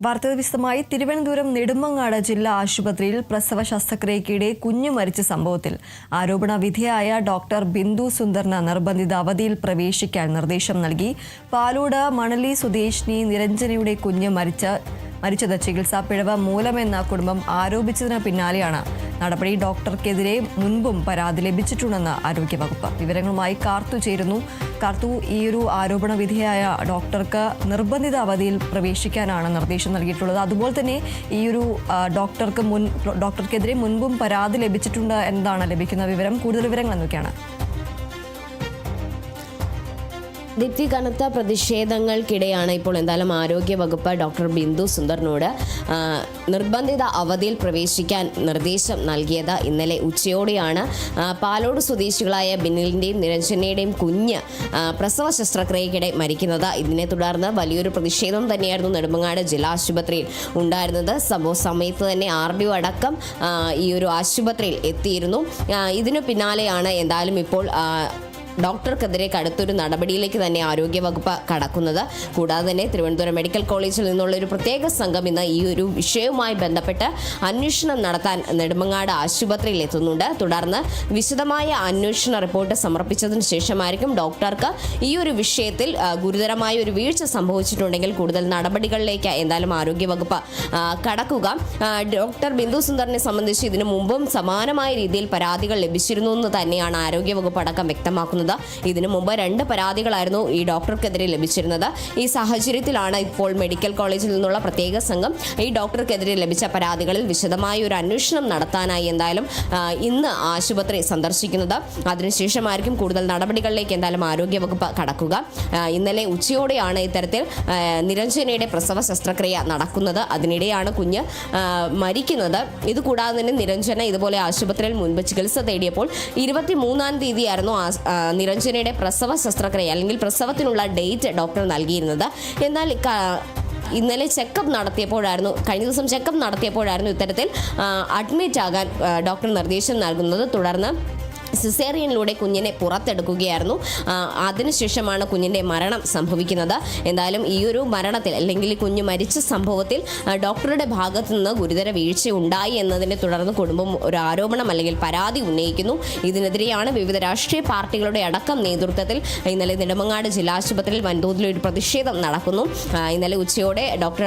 വാർത്തകൾ വിശദമായി തിരുവനന്തപുരം നെടുമങ്ങാട് ജില്ലാ ആശുപത്രിയിൽ പ്രസവ ശസ്ത്രക്രിയക്കിടെ കുഞ്ഞു മരിച്ച സംഭവത്തിൽ ആരോപണ വിധേയായ ഡോക്ടർ ബിന്ദു സുന്ദറിന് നിർബന്ധിത അവധിയിൽ പ്രവേശിക്കാൻ നിർദ്ദേശം നൽകി. പാലോട് മണലി സ്വദേശിനി നിരഞ്ജനയുടെ കുഞ്ഞ് മരിച്ച മരിച്ചത് ചികിത്സാ പിഴവ് മൂലമെന്ന കുടുംബം ആരോപിച്ചതിന് പിന്നാലെയാണ്. നടപടി ഡോക്ടർക്കെതിരെ മുൻപും പരാതി ലഭിച്ചിട്ടുണ്ടെന്ന് ആരോഗ്യവകുപ്പ് വിവരങ്ങളുമായി കാർത്തു ചേരുന്നു. കാർത്തു ഈ ഒരു ആരോപണ വിധേയായ ഡോക്ടർക്ക് നിർബന്ധിത അവധിയിൽ പ്രവേശിക്കാനാണ് നിർദ്ദേശം നൽകിയിട്ടുള്ളത്. അതുപോലെ തന്നെ ഈ ഒരു ഡോക്ടർക്ക് മുൻ ഡോക്ടർക്കെതിരെ മുൻപും പരാതി ലഭിച്ചിട്ടുണ്ട് എന്നതാണ് ലഭിക്കുന്ന വിവരം. കൂടുതൽ വിവരങ്ങൾ എന്തൊക്കെയാണ്? ദീപ്തി കനത്ത പ്രതിഷേധങ്ങൾക്കിടെയാണ് ഇപ്പോൾ എന്തായാലും ആരോഗ്യ വകുപ്പ് ഡോക്ടർ ബിന്ദു സുന്ദറിനോട് നിർബന്ധിത അവധിയിൽ പ്രവേശിക്കാൻ നിർദ്ദേശം നൽകിയത്. ഇന്നലെ ഉച്ചയോടെയാണ് പാലോട് സ്വദേശികളായ ബിന്നിലിന്റെയും നിരഞ്ജനയുടെയും കുഞ്ഞ് പ്രസവ ശസ്ത്രക്രിയക്കിടെ മരിക്കുന്നത്. ഇതിനെ തുടർന്ന് വലിയൊരു പ്രതിഷേധം തന്നെയായിരുന്നു നെടുമങ്ങാട് ജില്ലാ ആശുപത്രിയിൽ ഉണ്ടായിരുന്നത്. സംഭവ സമയത്ത് തന്നെ ആർ ഡി അടക്കം ഈ ഒരു ആശുപത്രിയിൽ എത്തിയിരുന്നു. ഇതിനു പിന്നാലെയാണ് എന്തായാലും ഇപ്പോൾ ഡോക്ടർക്കെതിരെ കടുത്തൊരു നടപടിയിലേക്ക് തന്നെ ആരോഗ്യവകുപ്പ് കടക്കുന്നത്. കൂടാതെ തന്നെ തിരുവനന്തപുരം മെഡിക്കൽ കോളേജിൽ നിന്നുള്ള ഒരു പ്രത്യേക സംഘം ഇന്ന് ഈ ഒരു വിഷയവുമായി ബന്ധപ്പെട്ട് അന്വേഷണം നടത്താൻ നെടുമങ്ങാട് ആശുപത്രിയിൽ എത്തുന്നുണ്ട്. തുടർന്ന് വിശദമായ അന്വേഷണ റിപ്പോർട്ട് സമർപ്പിച്ചതിന് ശേഷമായിരിക്കും ഡോക്ടർക്ക് ഈ ഒരു വിഷയത്തിൽ ഗുരുതരമായ ഒരു വീഴ്ച സംഭവിച്ചിട്ടുണ്ടെങ്കിൽ കൂടുതൽ നടപടികളിലേക്ക് എന്തായാലും ആരോഗ്യവകുപ്പ് കടക്കുക. ഡോക്ടർ ബിന്ദു സുന്ദറിനെ സംബന്ധിച്ച് ഇതിനു മുമ്പും സമാനമായ രീതിയിൽ പരാതികൾ ലഭിച്ചിരുന്നു എന്ന് തന്നെയാണ് ആരോഗ്യവകുപ്പ് അടക്കം വ്യക്തമാക്കുന്നത്. ഇതിനു മുമ്പ് രണ്ട് പരാതികളായിരുന്നു ഈ ഡോക്ടർക്കെതിരെ ലഭിച്ചിരുന്നത്. ഈ സാഹചര്യത്തിലാണ് ഇപ്പോൾ മെഡിക്കൽ കോളേജിൽ നിന്നുള്ള പ്രത്യേക സംഘം ഈ ഡോക്ടർക്കെതിരെ ലഭിച്ച പരാതികളിൽ വിശദമായ ഒരു അന്വേഷണം നടത്താനായി എന്തായാലും ഇന്ന് ആശുപത്രി സന്ദർശിക്കുന്നത്. അതിനുശേഷമായിരിക്കും കൂടുതൽ നടപടികളിലേക്ക് എന്തായാലും ആരോഗ്യവകുപ്പ് കടക്കുക. ഇന്നലെ ഉച്ചയോടെയാണ് ഇത്തരത്തിൽ നിരഞ്ജനയുടെ പ്രസവ ശസ്ത്രക്രിയ നടക്കുന്നത്. അതിനിടെയാണ് കുഞ്ഞ് മരിക്കുന്നത്. ഇതുകൂടാതെ തന്നെ നിരഞ്ജന ഇതുപോലെ ആശുപത്രിയിൽ മുൻപ് ചികിത്സ തേടിയപ്പോൾ ഇരുപത്തി മൂന്നാം തീയതിയായിരുന്നു നിരഞ്ജനയുടെ പ്രസവ ശസ്ത്രക്രിയ അല്ലെങ്കിൽ പ്രസവത്തിനുള്ള ഡേറ്റ് ഡോക്ടർ നൽകിയിരുന്നത്. എന്നാൽ ഇന്നലെ ചെക്കപ്പ് നടത്തിയപ്പോഴായിരുന്നു കഴിഞ്ഞ ദിവസം ചെക്കപ്പ് നടത്തിയപ്പോഴായിരുന്നു ഇത്തരത്തിൽ അഡ്മിറ്റ് ആകാൻ ഡോക്ടർ നിർദ്ദേശം നൽകുന്നത്. തുടർന്ന് സിസേറിയനിലൂടെ കുഞ്ഞിനെ പുറത്തെടുക്കുകയായിരുന്നു. അതിനുശേഷമാണ് കുഞ്ഞിന്റെ മരണം സംഭവിക്കുന്നത്. എന്തായാലും ഈ ഒരു മരണത്തിൽ അല്ലെങ്കിൽ കുഞ്ഞ് മരിച്ച സംഭവത്തിൽ ഡോക്ടറുടെ ഭാഗത്തു നിന്ന് ഗുരുതര വീഴ്ച ഉണ്ടായി എന്നതിനെ തുടർന്ന് കുടുംബം ഒരു ആരോപണം അല്ലെങ്കിൽ പരാതി ഉന്നയിക്കുന്നു. ഇതിനെതിരെയാണ് വിവിധ രാഷ്ട്രീയ പാർട്ടികളുടെ അടക്കം നേതൃത്വത്തിൽ ഇന്നലെ നെടുമങ്ങാട് ജില്ലാശുപത്രിയിൽ വൻതോതിൽ ഒരു പ്രതിഷേധം നടക്കുന്നു. ഇന്നലെ ഉച്ചയോടെ ഡോക്ടർ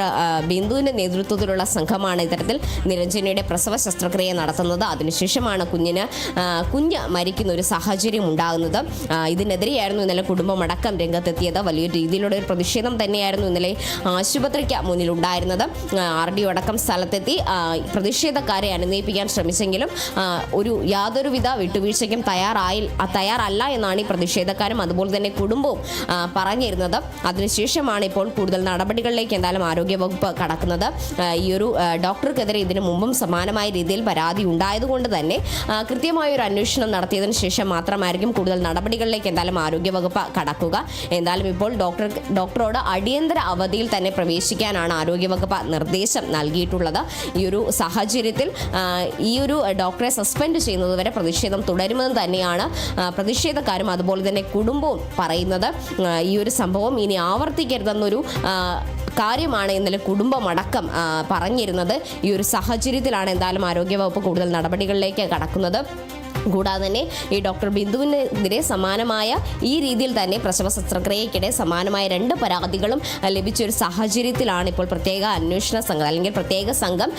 ബിന്ദുവിന്റെ നേതൃത്വത്തിലുള്ള സംഘമാണ് ഇത്തരത്തിൽ നിരഞ്ജനയുടെ പ്രസവ ശസ്ത്രക്രിയ നടത്തുന്നത്. അതിനുശേഷമാണ് കുഞ്ഞിന് കുഞ്ഞ് മരിക്കുന്ന ഒരു സാഹചര്യം ഉണ്ടാകുന്നത്. ഇതിനെതിരെയായിരുന്നു ഇന്നലെ കുടുംബമടക്കം രംഗത്തെത്തിയത്. വലിയ രീതിയിലുള്ള ഒരു പ്രതിഷേധം തന്നെയായിരുന്നു ഇന്നലെ ആശുപത്രിക്ക് മുന്നിലുണ്ടായിരുന്നത്. ആർ ഡി അടക്കം സ്ഥലത്തെത്തി പ്രതിഷേധക്കാരെ അനുനയിപ്പിക്കാൻ ശ്രമിച്ചെങ്കിലും ഒരു യാതൊരുവിധ വിട്ടുവീഴ്ചയ്ക്കും തയ്യാറായി തയ്യാറല്ല എന്നാണ് ഈ പ്രതിഷേധക്കാരും അതുപോലെ തന്നെ കുടുംബവും പറഞ്ഞിരുന്നത്. അതിനുശേഷമാണ് ഇപ്പോൾ കൂടുതൽ നടപടികളിലേക്ക് എന്തായാലും ആരോഗ്യവകുപ്പ് കടക്കുന്നത്. ഈ ഒരു ഡോക്ടർക്കെതിരെ ഇതിനു മുമ്പും സമാനമായ രീതിയിൽ പരാതി ഉണ്ടായതുകൊണ്ട് തന്നെ കൃത്യമായ ഒരു അന്വേഷണം നടത്തിയതിനു ശേഷം മാത്രമായിരിക്കും കൂടുതൽ നടപടികളിലേക്ക് എന്തായാലും ആരോഗ്യവകുപ്പ് കടക്കുക. എന്തായാലും ഇപ്പോൾ ഡോക്ടർ ഡോക്ടറോട് അടിയന്തര അവധിയിൽ തന്നെ പ്രവേശിക്കാനാണ് ആരോഗ്യവകുപ്പ് നിർദ്ദേശം നൽകിയിട്ടുള്ളത്. ഈ ഒരു സാഹചര്യത്തിൽ ഈ ഒരു ഡോക്ടറെ സസ്പെൻഡ് ചെയ്യുന്നതുവരെ പ്രതിഷേധം തുടരുമെന്ന് തന്നെയാണ് പ്രതിഷേധക്കാരും അതുപോലെ തന്നെ കുടുംബവും പറയുന്നത്. ഈ ഒരു സംഭവം ഇനി ആവർത്തിക്കരുതെന്നൊരു കാര്യമാണ് ഇന്നലെ കുടുംബമടക്കം പറഞ്ഞിരുന്നത്. ഈ ഒരു സാഹചര്യത്തിലാണ് എന്തായാലും ആരോഗ്യവകുപ്പ് കൂടുതൽ നടപടികളിലേക്ക് കടക്കുന്നത്. കൂടാതെ തന്നെ ഈ ഡോക്ടർ ബിന്ദുവിനെതിരെ സമാനമായ ഈ രീതിയിൽ തന്നെ പ്രസവ ശസ്ത്രക്രിയയ്ക്കിടെ സമാനമായ രണ്ട് പരാതികളും ലഭിച്ച ഒരു സാഹചര്യത്തിലാണ് ഇപ്പോൾ പ്രത്യേക അന്വേഷണ സംഘം അല്ലെങ്കിൽ പ്രത്യേക സംഘം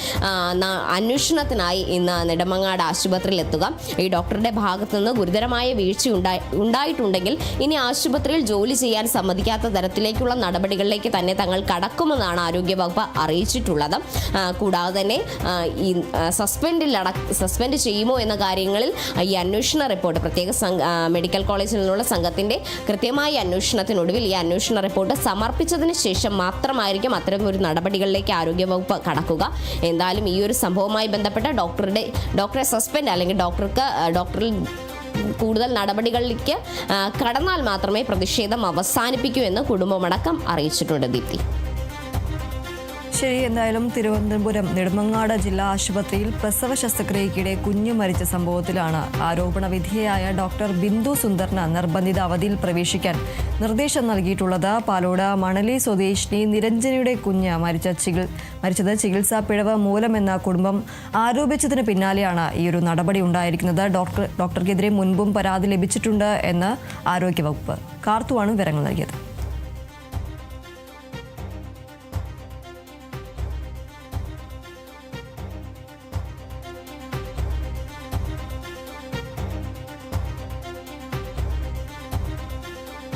അന്വേഷണത്തിനായി ഇന്ന് നെടുമങ്ങാട് ആശുപത്രിയിൽ എത്തുക ഈ ഡോക്ടറുടെ ഭാഗത്തു നിന്ന് ഗുരുതരമായ വീഴ്ച ഉണ്ടായി ഉണ്ടായിട്ടുണ്ടെങ്കിൽ ഇനി ആശുപത്രിയിൽ ജോലി ചെയ്യാൻ സമ്മതിക്കാത്ത തരത്തിലേക്കുള്ള നടപടികളിലേക്ക് തന്നെ തങ്ങൾ കടക്കുമെന്നാണ് ആരോഗ്യവകുപ്പ് അറിയിച്ചിട്ടുള്ളത്. കൂടാതെ തന്നെ ഈ സസ്പെൻഡിൽ സസ്പെൻഡ് ചെയ്യുമോ എന്ന കാര്യങ്ങളിൽ ഈ അന്വേഷണ റിപ്പോർട്ട് പ്രത്യേക മെഡിക്കൽ കോളേജിൽ നിന്നുള്ള സംഘത്തിന്റെ കൃത്യമായ അന്വേഷണത്തിനൊടുവിൽ ഈ അന്വേഷണ റിപ്പോർട്ട് സമർപ്പിച്ചതിന് ശേഷം മാത്രമായിരിക്കും അത്തരം ഒരു നടപടികളിലേക്ക് ആരോഗ്യവകുപ്പ് കടക്കുക. എന്തായാലും ഈ ഒരു സംഭവവുമായി ബന്ധപ്പെട്ട ഡോക്ടറുടെ ഡോക്ടറെ സസ്പെൻഡ് അല്ലെങ്കിൽ ഡോക്ടർക്ക് ഡോക്ടറിൽ കൂടുതൽ നടപടികളിലേക്ക് കടന്നാൽ മാത്രമേ പ്രതിഷേധം അവസാനിപ്പിക്കൂ എന്ന് കുടുംബമടക്കം അറിയിച്ചിട്ടുണ്ട് ദീപ്തി. ശരി എന്തായാലും തിരുവനന്തപുരം നെടുമങ്ങാട് ജില്ലാ ആശുപത്രിയിൽ പ്രസവ ശസ്ത്രക്രിയയ്ക്കിടെ കുഞ്ഞു മരിച്ച സംഭവത്തിലാണ് ആരോപണ വിധേയയായ ഡോക്ടർ ബിന്ദു സുന്ദറിന് നിർബന്ധിത അവധിയിൽ പ്രവേശിക്കാൻ നിർദ്ദേശം നൽകിയിട്ടുള്ളത്. പാലോട് മണലി സ്വദേശിനി നിരഞ്ജനയുടെ കുഞ്ഞ് മരിച്ച മരിച്ചത് ചികിത്സാ പിഴവ് മൂലമെന്ന കുടുംബം ആരോപിച്ചതിന് പിന്നാലെയാണ് ഈ ഒരു നടപടി ഉണ്ടായിരിക്കുന്നത്. ഡോക്ടർ ഡോക്ടർക്കെതിരെ മുൻപും പരാതി ലഭിച്ചിട്ടുണ്ട് എന്ന് ആരോഗ്യവകുപ്പ് കാർത്തുവാണ് വിവരങ്ങൾ നൽകിയത്.